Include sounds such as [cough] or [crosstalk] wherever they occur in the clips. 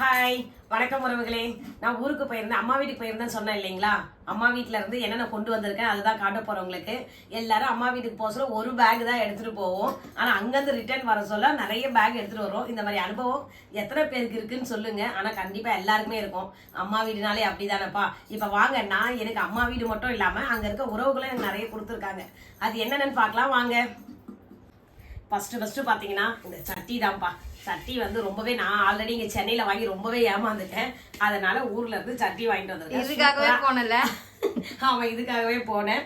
Hi வணக்கம் உறவுகளே. நான் ஊருக்கு போயிருந்தேன். அம்மா வீட்டுக்கு போயிருந்தேன்னு சொன்னேன் இல்லைங்களா? அம்மா வீட்டில இருந்து என்னென்ன கொண்டு வந்திருக்கேன் அதுதான் காட்ட போறேன் உங்களுக்கு. எல்லாரும் அம்மா வீட்டுக்கு போக சொல்ல ஒரு பேக் தான் எடுத்துட்டு போவோம். ஆனா அங்கேருந்து ரிட்டர்ன் வர சொல்ல நிறைய பேக் எடுத்துட்டு வரும் இந்த மாதிரி அனுபவம் எத்தனை பேருக்கு இருக்குன்னு சொல்லுங்க. ஆனா கண்டிப்பா எல்லாருக்குமே இருக்கும். அம்மா வீடுனாலே அப்படிதானப்பா. இப்ப வாங்க நான் எனக்கு அம்மா வீடு மட்டும் இல்லாம அங்க இருக்க உறவுகளும் எனக்கு நிறைய கொடுத்துருக்காங்க. அது என்னென்னு பார்க்கலாம். வாங்க. ஃபர்ஸ்ட் ஃபர்ஸ்ட் பாத்தீங்கன்னா இந்த சட்டி தான்ப்பா. சட்டி வந்து ரொம்பவே நான் ஆல்ரெடி இங்க சென்னையில வாங்கி ரொம்பவே ஏமாந்துட்டேன். அதனால ஊர்ல இருந்து சட்டி வாங்கிட்டு வந்திருக்கேன். இதுக்காகவே போனல. [laughs] ஆமா இதுக்காகவே போனேன்.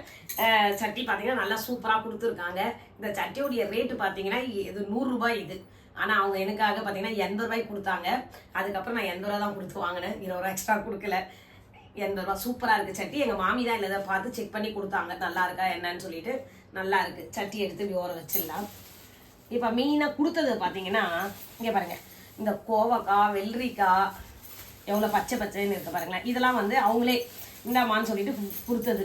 சட்டி பாத்தீங்கன்னா நல்லா சூப்பரா கொடுத்துருக்காங்க. இந்த சட்டியோடைய ரேட்டு பாத்தீங்கன்னா இது நூறு ரூபாய் இது. ஆனா அவங்க எனக்காக பாத்தீங்கன்னா எண்பது ரூபாய் கொடுத்தாங்க. அதுக்கப்புறம் நான் எண்பது ரூபா தான் கொடுத்து வாங்கினேன். இருபது ரூபா எக்ஸ்ட்ரா கொடுக்கல. எண்பது ரூபா சூப்பரா இருக்கு சட்டி. எங்க மாமி தான் இல்லை பார்த்து செக் பண்ணி கொடுத்தாங்க. நல்லா இருக்கா என்னன்னு சொல்லிட்டு. நல்லா இருக்கு. சட்டி எடுத்து இப்படி ஓர வச்சிடலாம். இப்போ மீனாக கொடுத்தது பார்த்தீங்கன்னா இங்கே பாருங்க. இந்த கோவக்காய் வெள்ளரிக்காய் எவ்வளோ பச்சை பச்சைன்னு இருக்கு பாருங்களேன். இதெல்லாம் வந்து அவங்களே இந்தாமான்னு சொல்லிட்டு கொடுத்தது.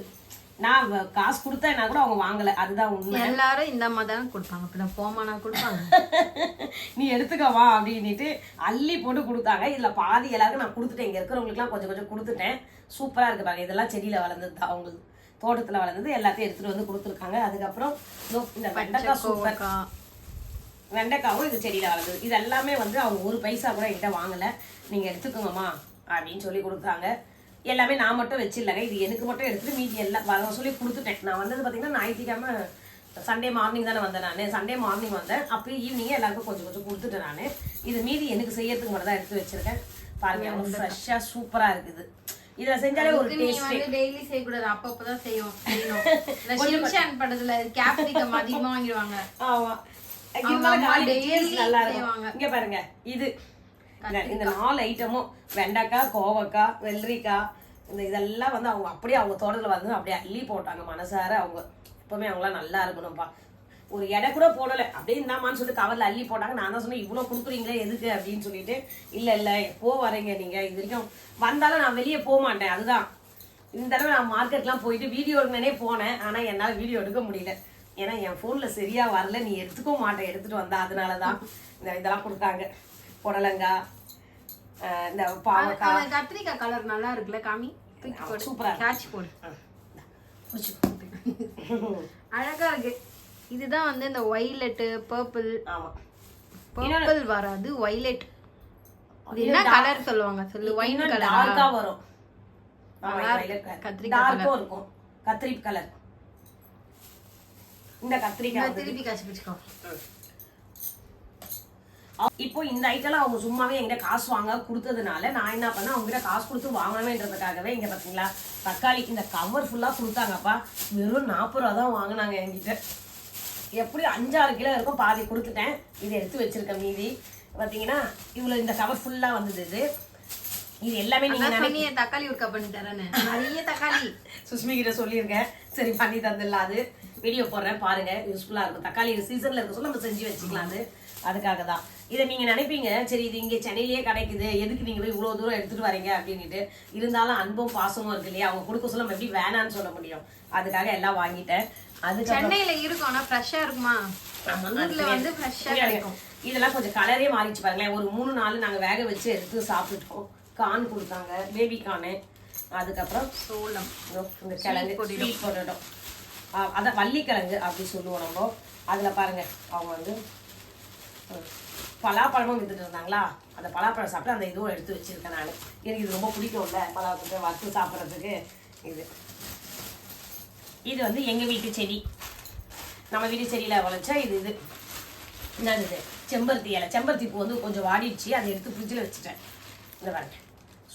நான் காசு கொடுத்தேன்னா கூட அவங்க வாங்கலை. அதுதான் உண்மை. எல்லாரும் இந்த மாதிரி தான் கொடுப்பாங்க. பின்ன போமானா கொடுப்பாங்க. [laughs] நீ எடுத்துக்கவா அப்படின்ட்டு அள்ளி போட்டு கொடுத்தாங்க. இதுல பாதி எல்லாருக்கும் நான் கொடுத்துட்டேன். இங்க இருக்கிறவங்களுக்குலாம் கொஞ்சம் கொஞ்சம் கொடுத்துட்டேன். சூப்பரா இருக்கு பாருங்க. இதெல்லாம் செடியில வளர்ந்தது தான் அவங்களுக்கு. தோட்டத்துல வளர்ந்தது. எல்லாத்தையும் எடுத்துட்டு வந்து கொடுத்துருக்காங்க. அதுக்கப்புறம் இந்த வெண்டைக்காய் சூப்பர். வெண்டைக்காவும் இது செடியில வளர்ந்தது இது எல்லாமே வந்து அவங்க ஒரு பைசா கூட என்கிட்ட வாங்கல. நீங்க எடுத்துக்கோங்கம்மா அப்படின்னு சொல்லி கொடுத்தாங்க. எல்லாமே நான் மட்டும் வச்சிடலங்க. இது எனக்கு மட்டும் எடுத்துட்டு மீதி எல்லாம் வர சொல்லி கொடுத்துட்டேன். நான் வந்தது பார்த்தீங்கன்னா ஞாயிற்றுக்கிழமை சண்டே மார்னிங் தானே வந்தேன் நான். சண்டே மார்னிங் வந்தேன். அப்போ ஈவினிங்கே எல்லாருக்கும் கொஞ்சம் கொஞ்சம் கொடுத்துட்டேன் நான். இது மீதி எனக்கு செய்யறதுக்கு மட்டும் தான் எடுத்து வச்சிருக்கேன். பாருங்க ஃப்ரெஷ்ஷாக சூப்பராக இருக்குது. இதில் செஞ்சாலே ஒரு டேஸ்ட் டெய்லி செய்யக்கூடாது. அப்பப்பதான் செய்யும் [laughs] படத்துல கேப்ரிகம் அதிகமா வாங்கிடுவாங்க. ஆமா. நல்லா. இருக்கும். இங்க பாருங்க இது. இந்த- நாலு ஐட்டமும் வெண்டைக்காய் கோவக்காய் வெள்ளரிக்காய் இந்த இதெல்லாம் வந்து அவங்க அப்படியே அவங்க தோட்டத்துல வந்து அப்படியே அள்ளி போட்டாங்க மனசார அவங்க. எப்பவுமே அவங்களாம் நல்லா இருக்கணும்ப்பா. ஒரு எடை கூட போடல. அப்படியே இந்தாமான்னு சொல்லிட்டு கவர்ல அள்ளி போட்டாங்க. நான் தான் சொன்னேன் இவ்வளவு கொடுக்குறீங்களே எதுக்கு? அப்படின்னு சொல்லிட்டு இல்ல இல்ல எப்போ வரீங்க நீங்க? இது வரைக்கும் வந்தாலும் நான் வெளியே போக மாட்டேன். அதுதான். இந்த தடவை நான் மார்க்கெட்லாம் போயிட்டு வீடியோ எடுங்கனே போனேன். ஆனா என்னால வீடியோ எடுக்க முடியல. ஏன்னா என் ஃபோன்ல சரியா வரல நீ எடுத்துக்கவும் மாட்டேன் எடுத்துட்டு வந்தா. அதனால தான் இந்த இதெல்லாம் கொடுத்தாங்க. புடலங்காய் இந்த பாவக்காய். கத்திரிக்காய் கலர் நல்லா இருக்குல்ல காமி? தூக்கி போடு. சூப்பரா இருக்கு. கேட்ச் போடு. புடிச்சுக்கோ. அழகா இருக்கு. இதுதான் வந்து இந்த ஒய்லெட் பர்பிள் ஆமா. பர்பிள் வராது ஒய்லெட் என்ன கலர் சொல்லுவாங்க? சொல்லு ஒயின் கலர் டார்க்கா வரும். கத்திரிக்காய் இருக்கும். கத்திரி கலர் இந்த கத்திரிக்காய் திருப்பி காய்ச்சி பிடிச்சிக்கோ. இப்போ இந்த ஐட்டம்லாம் அவங்க சும்மாவே என்கிட்ட காசு வாங்க கொடுத்ததுனால நான் என்ன பண்ணேன்? அவங்க கிட்ட காசு கொடுத்து வாங்கணுமேன்றதுக்காகவே இங்க பாத்தீங்களா? தக்காளி இந்த கவர் ஃபுல்லா கொடுத்தாங்கப்பா. வெறும் நாற்பது ரூபா தான் வாங்கினாங்க என்கிட்ட. எப்படி அஞ்சாறு கிலோ இருக்கும் பாதி கொடுத்துட்டேன். இதை எடுத்து வச்சிருக்கேன் மீதி. பாத்தீங்கன்னா இவ்வளவு இந்த கவர் ஃபுல்லா வந்தது இது. இது எல்லாமே நீங்க தக்காளி உருக்கா பண்ணி தரேன்னு. [laughs] நிறைய தக்காளி. சுஷ்மி கிட்ட சொல்லியிருக்கேன். சரி பண்ணி தந்துடலாம் அது. வீடியோ போடுறேன் பாருங்க. யூஸ்ஃபுல்லா இருக்கும். தக்காளி சீசன்ல இருக்க சொல்ல நம்ம செஞ்சு வச்சுக்கலாம் அது அதுக்காக தான். இதை நீங்க நினைப்பீங்க சரி இது இங்க சென்னையிலேயே கிடைக்குது. எதுக்கு நீங்க போய் இவ்வளவு தூரம் எடுத்துட்டு வரீங்க அப்படின்ட்டு இருந்தாலும் அன்பும் பாசமும் இருக்கு இல்லையா? அவங்க கொடுக்க சொல்ல எப்படி வேணான்னு சொல்ல முடியும். அதுக்காக எல்லாம் வாங்கிட்டேன். அதுக்கு சென்னையில இருக்கும் ஆனா ஃப்ரெஷ்ஷா இருக்குமா? வந்து ஃப்ரெஷ்ஷா கிடைக்கும். இதெல்லாம் கொஞ்சம் கலரே மாறிச்சு பாருங்களேன். ஒரு மூணு நாள் நாங்க வேக வச்சு எடுத்து சாப்பிட்டுட்டோம். கான் கொடுத்தாங்க பேபி கானு. அதுக்கப்புறம் சோளம். இந்த கிழங்கு. ஸ்வீட் பொட்டேட்டோ அதான் வள்ளிக்கிழங்கு அப்படி சொல்லுவோம் நம்ம. அதில் பாருங்க அவங்க வந்து பலாப்பழமும் வித்துட்டு இருந்தாங்களா? அந்த பலாப்பழம் சாப்பிட்டு அந்த இதுவும் எடுத்து வச்சிருக்கேன் நான். எனக்கு இது ரொம்ப பிடிக்கும்ல பலாப்பழத்தை வறுத்து சாப்பிட்றதுக்கு. இது. இது வந்து எங்கள் வீட்டு செடி. நம்ம வீட்டு செடியில் வளைச்சா இது இது. என்னது இது? செம்பருத்தி இலை. செம்பருத்தி பூ வந்து கொஞ்சம் வாடிடுச்சு அதை எடுத்து ஃப்ரிட்ஜில் வச்சுட்டேன். இந்த பாருங்க.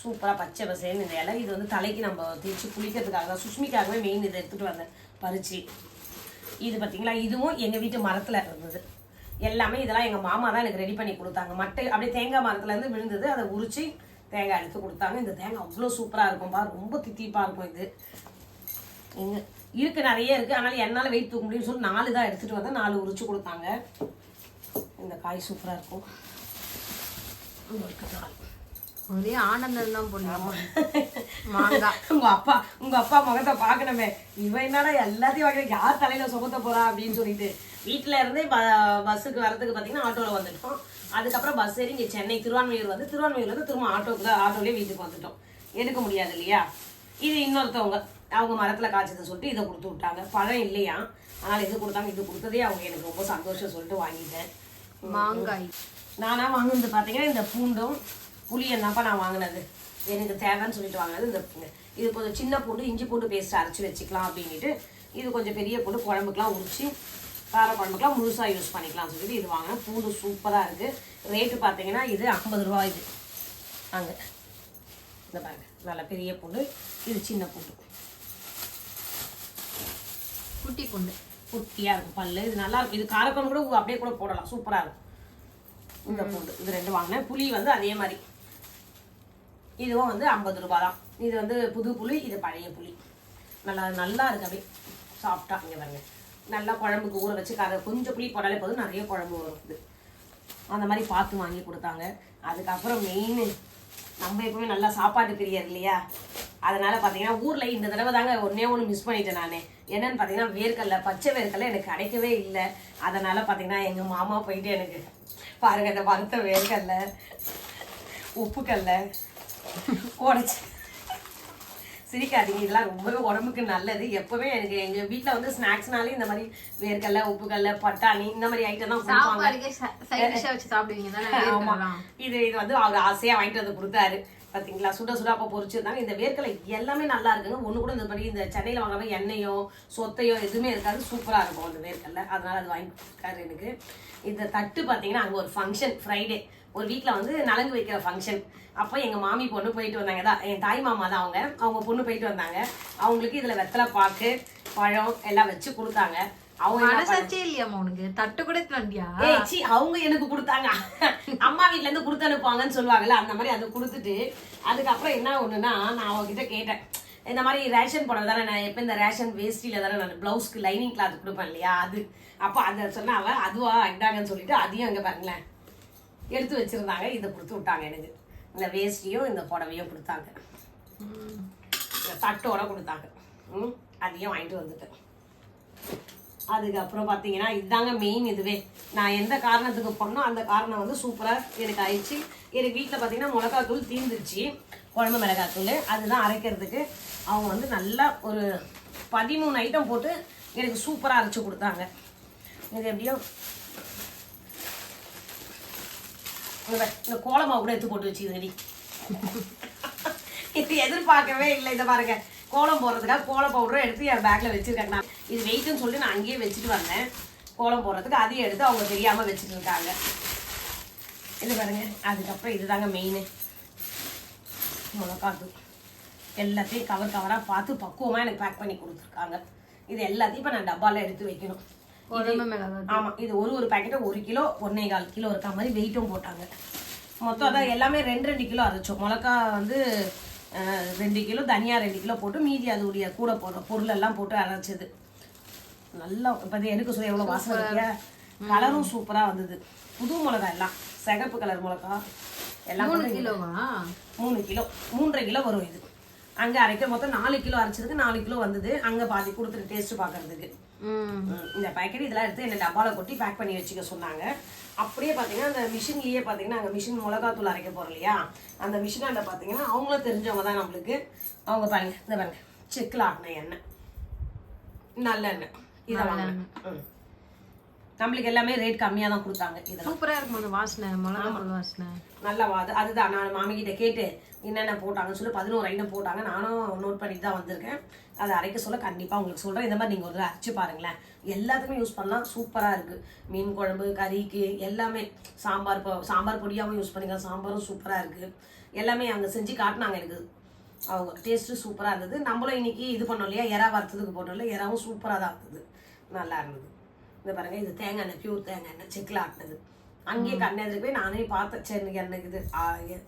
சூப்பராக பச்சை பசேன்னு இந்த இலை. இது வந்து தலைக்கு நம்ம தேய்ச்சி குளிக்கிறதுக்காக தான் சுஷ்மிக்காகவே மெயின் இதை எடுத்துகிட்டு வந்தேன். பறிச்சு. இது பார்த்தீங்களா இதுவும் எங்கள் வீட்டு மரத்தில் இருந்தது. எல்லாமே இதெல்லாம் எங்கள் மாமா தான் எனக்கு ரெடி பண்ணி கொடுத்தாங்க. மட்டை அப்படியே தேங்காய் மரத்துலேருந்து விழுந்தது. அதை உரிச்சு தேங்காய் எடுத்து கொடுத்தாங்க. இந்த தேங்காய் அவ்வளோ சூப்பராக இருக்கும்பா. ரொம்ப தித்திப்பாக இருக்கும் இது. இங்க இருக்கு நிறைய இருக்குது அதனால் என்னால் வெயிட் தூக்க முடியும்னு சொல்லி நாலு தான் எடுத்துகிட்டு வந்தேன். நாலு உரிச்சு கொடுத்தாங்க. இந்த காய் சூப்பராக இருக்கும். உங்களுக்கு தான் ஒரே ஆனந்தம் தான் பொண்ணு. மாங்காய் உங்க அப்பா உங்க அப்பா முகத்தை பார்க்கணுமே. இவன் என்னடா எல்லாத்தையும் வாங்கி யார் தலையில சுமத்த போறா அப்படின்னு சொல்லிட்டு. வீட்டுல இருந்தே பஸ்ஸுக்கு வரதுக்கு பாத்தீங்கன்னா ஆட்டோல வந்துட்டோம். அதுக்கப்புறம் பஸ் ஏறி இங்கே சென்னை திருவான்மையூர் வந்து திருவான்மையூர்ல இருந்து திரும்ப ஆட்டோக்கு தான் ஆட்டோலேயே வீட்டுக்கு வந்துட்டோம். எடுக்க முடியாது இல்லையா? இது இன்னொருத்தவங்க. அவங்க மரத்துல காய்ச்சதை சொல்லிட்டு இதை கொடுத்து விட்டாங்க. பழம் இல்லையா? அதனால இது கொடுத்தாங்க இது கொடுத்ததே அவங்க எனக்கு ரொம்ப சந்தோஷம் சொல்லிட்டு வாங்கிட்டேன். மாங்காய். நானா வாங்குனது பார்த்தீங்கன்னா இந்த பூண்டும் புளியும் தான்ப்பா நான் வாங்கினது. எனக்கு தேவைன்னு சொல்லிட்டு வாங்கினது இந்த. இது கொஞ்சம் சின்ன பூண்டு இஞ்சி பூண்டு பேஸ்ட் அரைச்சி வச்சுக்கலாம் அப்படின்ட்டு இது கொஞ்சம் பெரிய பூண்டு குழம்புக்கெலாம் உரிச்சு கார குழம்புக்கெலாம் முழுசாக யூஸ் பண்ணிக்கலாம்னு சொல்லிட்டு இது வாங்கினேன். பூண்டு சூப்பராக இருக்குது ரேட்டு பார்த்தீங்கன்னா இது ஐம்பது ரூபா இது. அங்கே இந்த பாருங்க. நல்ல பெரிய பூண்டு இது சின்ன பூண்டு. குட்டி பூண்டு. குட்டியாக இருக்கும் பல்லு. இது நல்லா இருக்கும். இது காரக்குழம்பு கூட அப்படியே கூட போடலாம். சூப்பராக இருக்கும். இந்த பூண்டு. இது ரெண்டு வாங்கினேன். புளி வந்து அதே மாதிரி. இதுவும் வந்து ஐம்பது ரூபாய் தான் இது வந்து புது புளி இது பழைய புளி. நல்லா நல்லா இருக்கு அப்படியே. சாப்பிட்டா இங்கே பாருங்க. நல்லா குழம்புக்கு ஊற வச்சு கதை கொஞ்சம் புளி போட்டாலே போதும் நிறைய குழம்பு வரும் இது. அந்த மாதிரி பார்த்து வாங்கி கொடுத்தாங்க. அதுக்கப்புறம் மெயின் நம்ம எப்பவுமே நல்லா சாப்பாட்டு பிரியர் இல்லையா? அதனால பார்த்தீங்கன்னா ஊரில் இந்த தடவை தாங்க ஒன்றே ஒன்று மிஸ் பண்ணிட்டேன் நான். என்னன்னு பார்த்தீங்கன்னா வேர்க்கடலை பச்சை வேர்க்கடலை எனக்கு கிடைக்கவே இல்லை. அதனால பார்த்தீங்கன்னா எங்கள் மாமா போயிட்டு எனக்கு பாருங்க இந்த வறுத்த வேர்க்கடலை உப்புக்கல்ல உடச்சி சிரிக்காதீங்க இதெல்லாம் ரொம்பவே உடம்புக்கு நல்லது. எப்பவுமே எனக்கு எங்க வீட்ல வந்து ஸ்நாக்ஸ்னாலே இந்த மாதிரி வேர்க்கடலை உப்புக்கல்ல பட்டாணி இந்த மாதிரி ஐட்டம் தான் கொடுப்பாங்க. இது இது வந்து அவர் ஆசையா வாங்கிட்டு வந்து கொடுத்தாரு. பாத்தீங்களா? சுட சுட அப்ப பொரிச்சிருந்தாங்க இந்த வேர்க்கடலை எல்லாமே நல்லா இருக்குங்க. ஒண்ணு கூட இந்த மாதிரி இந்த சென்னையில வாங்காம எண்ணெயோ சொத்தையோ எதுவுமே இருக்காது. சூப்பரா இருக்கும் அந்த வேர்க்கடலை. அதனால அது வாங்கி எனக்கு. இந்த தட்டு பாத்தீங்கன்னா அங்க ஒரு ஃபங்க்ஷன் ஃப்ரைடே ஒரு வீட்ல வந்து நலங்கு வைக்கிற ஃபங்க்ஷன் அப்போ எங்க மாமி பொண்ணு போயிட்டு வந்தாங்க. தான் என் தாய் மாமா தான் அவங்க. அவங்க பொண்ணு போயிட்டு வந்தாங்க. அவங்களுக்கு இதுல வெத்தலை பாக்கு பழம் எல்லாம் வச்சு கொடுத்தாங்க. அவங்க மனசாச்சே இல்லையாம்மா உனக்கு? தட்டு கூட வண்டியா ஏய் சி அவங்க எனக்கு கொடுத்தாங்க. அம்மா வீட்ல இருந்து கொடுத்து அனுப்புவாங்கன்னு சொல்லுவாங்கல்ல அந்த மாதிரி அதை கொடுத்துட்டு அதுக்கப்புறம் என்ன ஒண்ணுன்னா நான் அவங்ககிட்ட கேட்டேன். இந்த மாதிரி ரேஷன் புடவை தானே நான் எப்போ இந்த ரேஷன் வேஸ்டியில் தானே நான் ப்ளவுஸ்க்கு லைனிங் கிளாத் கொடுப்பேன் இல்லையா அது. அப்போ அதை சொன்னா அவ அதுவா இந்தாங்கன்னு சொல்லிட்டு அதையும் அங்கே பாருங்களேன். எடுத்து வச்சிருந்தாங்க. இதை கொடுத்து விட்டாங்க எனக்கு. இந்த வேஷ்டியும் இந்த புடவையும் கொடுத்தாங்க. இந்த தட்டோட கொடுத்தாங்க. ம் அதையும் வாங்கிட்டு வந்துட்டேன். அதுக்கப்புறம் பார்த்தீங்கன்னா இதுதாங்க மெயின் இதுவே. நான் எந்த காரணத்துக்கு போனோ அந்த காரணம் வந்து சூப்பராக எனக்கு ஆயிடுச்சு. எனக்கு வீட்டில் பார்த்தீங்கன்னா மிளகாத்தூள் தீர்ந்துருச்சு குழம்பு மிளகாத்தூள். அதுதான் அரைக்கிறதுக்கு. அவங்க வந்து நல்லா ஒரு பதிமூணு ஐட்டம் போட்டு எனக்கு சூப்பராக அரைச்சி கொடுத்தாங்க. இது எப்படியோ இந்த கோலமாவு கூட எடுத்து போட்டு வச்சுதுங்கடி இது எதிர்பார்க்கவே இல்லை இதை பாருங்க. கோலம் போடுறதுக்காக கோலம் பவுடரும் எடுத்து என் பேக்கில் வச்சுருக்காங்க நான் இது வெயிட்னு சொல்லி நான் அங்கேயே வச்சுட்டு வந்தேன். கோலம் போடுறதுக்கு அதையும் எடுத்து அவங்க தெரியாமல் வச்சுட்டு இருக்காங்க. இது பாருங்க அதுக்கப்புறம் இதுதாங்க மெயின் மிளகாத்தூள். எல்லாத்தையும் கவர் கவராக பார்த்து பக்குவமாக எனக்கு பேக் பண்ணி கொடுத்துருக்காங்க. இது எல்லாத்தையும் இப்போ நான் டப்பாவில் எடுத்து வைக்கணும். உடம்பு மிளகாய் ஆமா இது ஒரு ஒரு பாக்கெட்டும் ஒரு கிலோ ஒன்னே கால் கிலோ இருக்க மாதிரி வெயிட்டும் போட்டாங்க. மொத்தம் அதான் எல்லாமே ரெண்டு ரெண்டு கிலோ அரைச்சோம். மிளகா வந்து ரெண்டு கிலோ தனியா ரெண்டு கிலோ போட்டு மீதி அதோடைய கூட போடுற பொருள் எல்லாம் போட்டு அரைச்சது. நல்லா இப்போ எனக்கு சொல்ல எவ்வளோ வாசனை இருக்கியா கலரும் சூப்பரா வந்தது. புது மிளகா எல்லாம். சிகப்பு கலர் மிளகா. எல்லாம் மூணு கிலோவா? மூணு கிலோ. மூன்றரை கிலோ வரும் இது. அங்கே அரைக்க மொத்தம் நாலு கிலோ அரைச்சதுக்கு நாலு கிலோ வந்தது. அங்கே பாதி கொடுத்துட்டு டேஸ்ட் பார்க்கறதுக்கு இந்த பேக்கெட் இதெல்லாம் எடுத்து என்ன டப்பாவில் கொட்டி பேக் பண்ணி வச்சுக்க சொன்னாங்க. அப்படியே பார்த்தீங்கன்னா அந்த மிஷின்லேயே பார்த்தீங்கன்னா அங்கே மிஷின் மிளகாத்தூள் அரைக்க போகிறோம் இல்லையா? அந்த மிஷினாண்ட பார்த்தீங்கன்னா அவங்களும் தெரிஞ்சவங்க தான் நம்மளுக்கு. அவங்க பாருங்க இந்த பாருங்க செக்கில் ஆட்டின எண்ணெய். நல்லெண்ணெய் இதை வாங்கினேன் ம். நம்மளுக்கு எல்லாமே ரேட் கம்மியாக தான் கொடுத்தாங்க இதெல்லாம். சூப்பரா இருக்கும் அந்த வாசனை மிளகா வாசனை? நல்லா வாது அதுதான். நான் மாமி கிட்ட கேட்டு என்னென்ன போட்டாங்கன்னு சொல்லி பதினோரு ஐட்டம் போட்டாங்க. நானும் நோட் பண்ணிட்டு தான் வந்திருக்கேன். அதை அரைக்க சொல்ல கண்டிப்பாக உங்களுக்கு சொல்கிறேன் இந்த மாதிரி நீங்கள் ஒரு அரைச்சு பாருங்களேன். எல்லாத்துக்குமே யூஸ் பண்ணலாம். சூப்பராக இருக்குது மீன் குழம்பு கறிக்கு எல்லாமே சாம்பார் சாம்பார் பொடியாகவும் யூஸ் பண்ணிக்கலாம். சாம்பாரும் சூப்பராக இருக்குது எல்லாமே அங்கே செஞ்சு காட்டினாங்க எனக்கு. அவங்க டேஸ்ட்டு சூப்பராக இருந்தது. நம்மளும் இன்னைக்கு இது பண்ணோம் இல்லையா? எறா வறுத்ததுக்கு போட்டோம் இல்லையா? எறாவும் சூப்பராக தான் இருந்தது நல்லா இருந்தது. இந்த பாருங்க இது தேங்காய் எண்ணெய் பியூர் தேங்காய் எண்ணெய். செக்கில் ஆட்டினது. அங்கேயே கண்ணெதிர்க்கு போய் நானே பார்த்தேன். சரி எனக்கு இது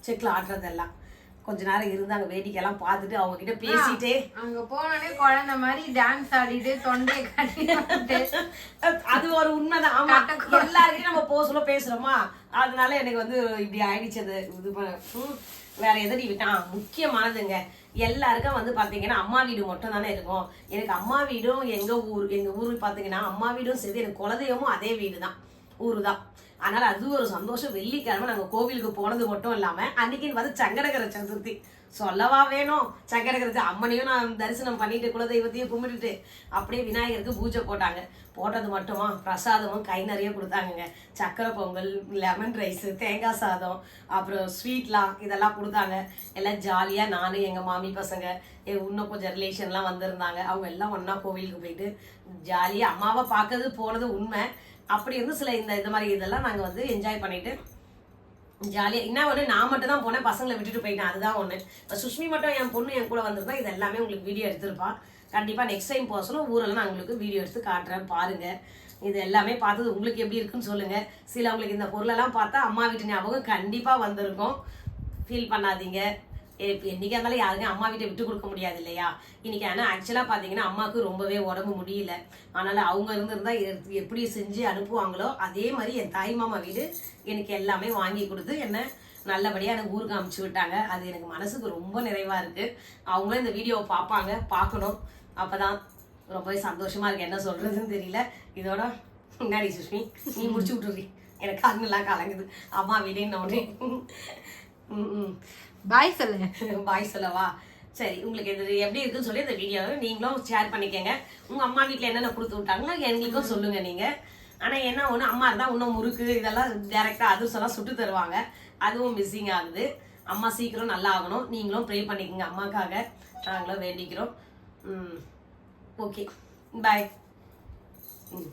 செக்கில் ஆட்டுறதெல்லாம். கொஞ்ச நேரம் இருந்து அங்கே வேடிக்கையெல்லாம் பார்த்துட்டு அவங்க கிட்ட பேசிட்டே அங்க போனோடனே குழந்தை மாதிரி டான்ஸ் ஆடிட்டு தொண்டையை கட்டிட்டு அது ஒரு உண்மைதான். ஆமா எல்லாருக்கிட்டையும் நம்ம போக சொல்ல பேசுறோமா? அதனால எனக்கு வந்து இப்படி ஆயிடுச்சு அது. இது வேற எதடி விட்டான் முக்கியமானதுங்க. எல்லாருக்கும் வந்து பாத்தீங்கன்னா அம்மா வீடு மட்டும் தானே இருக்கும். எனக்கு அம்மா வீடும் எங்க ஊர் எங்க ஊர் பாத்தீங்கன்னா அம்மா வீடும் சரி எனக்கு குலதெய்வமும் அதே வீடு தான் ஊரு தான் அதனால அது ஒரு சந்தோஷம். வெள்ளிக்கிழமை நாங்கள் கோவிலுக்கு போனது மட்டும் இல்லாமல் அன்னைக்குன்னு வந்து சங்கடகர சதுர்த்தி. சொல்லவா வேணும்? சங்கடகர அம்மனையும் நான் தரிசனம் பண்ணிட்டு குலதெய்வத்தையும் கும்பிட்டுட்டு அப்படியே விநாயகருக்கு பூஜை போட்டாங்க. போட்டது மட்டுமா? பிரசாதமும் கை நிறைய கொடுத்தாங்கங்க. சக்கரை பொங்கல் லெமன் ரைஸு தேங்காய் சாதம் அப்புறம் ஸ்வீட்லாம் இதெல்லாம் கொடுத்தாங்க. எல்லாம் ஜாலியாக நானும் எங்கள் மாமி பசங்க இன்னும் கொஞ்சம் ரிலேஷன்லாம் வந்திருந்தாங்க. அவங்க எல்லாம் ஒன்றா கோவிலுக்கு போயிட்டு ஜாலியாக அம்மாவை பார்க்கறது போனது உண்மை. அப்படி இருந்து சில இந்த இது மாதிரி இதெல்லாம் நாங்கள் வந்து என்ஜாய் பண்ணிட்டு ஜாலியாக என்ன ஒன்று நான் மட்டும் தான் போனேன் பசங்களை விட்டுட்டு போயிட்டேன் அதுதான் ஒன்று இப்போ சுஷ்மி மட்டும் என் பொண்ணு என் கூட வந்திருந்தா இது எல்லாமே உங்களுக்கு வீடியோ எடுத்திருப்பான் கண்டிப்பாக நெக்ஸ்ட் டைம் போக சொல்ல ஊரில் நான் உங்களுக்கு வீடியோ எடுத்து காட்டுறேன் பாருங்கள் இது எல்லாமே பார்த்தது உங்களுக்கு எப்படி இருக்குன்னு சொல்லுங்கள் சில உங்களுக்கு இந்த பொருளெல்லாம் பார்த்தா அம்மா வீட்டு ஞாபகம் கண்டிப்பாக வந்திருக்கும். ஃபீல் பண்ணாதீங்க. எ- இருந்தாலும் யாருக்கும் அம்மா வீட்டை விட்டு கொடுக்க முடியாது இல்லையா? இன்னைக்கு ஆனால் ஆக்சுவலாக பார்த்தீங்கன்னா அம்மாவுக்கு ரொம்பவே உடம்பு முடியல. அதனால அவங்க இருந்திருந்தா எப்படி செஞ்சு அனுப்புவாங்களோ அதே மாதிரி என் தாய் மாமா வீடு எனக்கு எல்லாமே வாங்கி கொடுத்து என்ன நல்லபடியாக எனக்கு ஊருக்கு அமுச்சு விட்டாங்க. அது எனக்கு மனசுக்கு ரொம்ப நிறைவாக இருக்கு. அவங்களும் இந்த வீடியோவை பார்ப்பாங்க பார்க்கணும். அப்பதான் ரொம்பவே சந்தோஷமா இருக்கு. என்ன சொல்றதுன்னு தெரியல. இதோட முன்னாடி சுஷ்மி நீ முடிச்சு விட்டுறி. எனக்கு கண்ணெல்லாம் கலங்குது. அம்மா வீடுன்னு உடனே ம் ம். பாய் சொல்லு [laughs] பாய் சொல்லவா? சரி உங்களுக்கு இது எப்படி இருக்குன்னு சொல்லி இந்த வீடியோவை நீங்களும் ஷேர் பண்ணிக்கங்க. உங்க அம்மா வீட்டில் என்னென்ன கொடுத்து விட்டாங்களோ எங்களுக்கும் சொல்லுங்க நீங்க. ஆனா என்ன ஒண்ணு அம்மா இருந்தா இன்னும் முறுக்கு இதெல்லாம் டேரெக்டாக அதிர்சம் எல்லாம் சுட்டு தருவாங்க. அதுவும் மிஸ்ஸிங் ஆகுது. அம்மா சீக்கிரம் நல்லா ஆகணும். நீங்களும் ப்ரே பண்ணிக்கோங்க அம்மாக்காக. நாங்களும் வேண்டிக்கிறோம். ம் ஓகே பாய் ம்.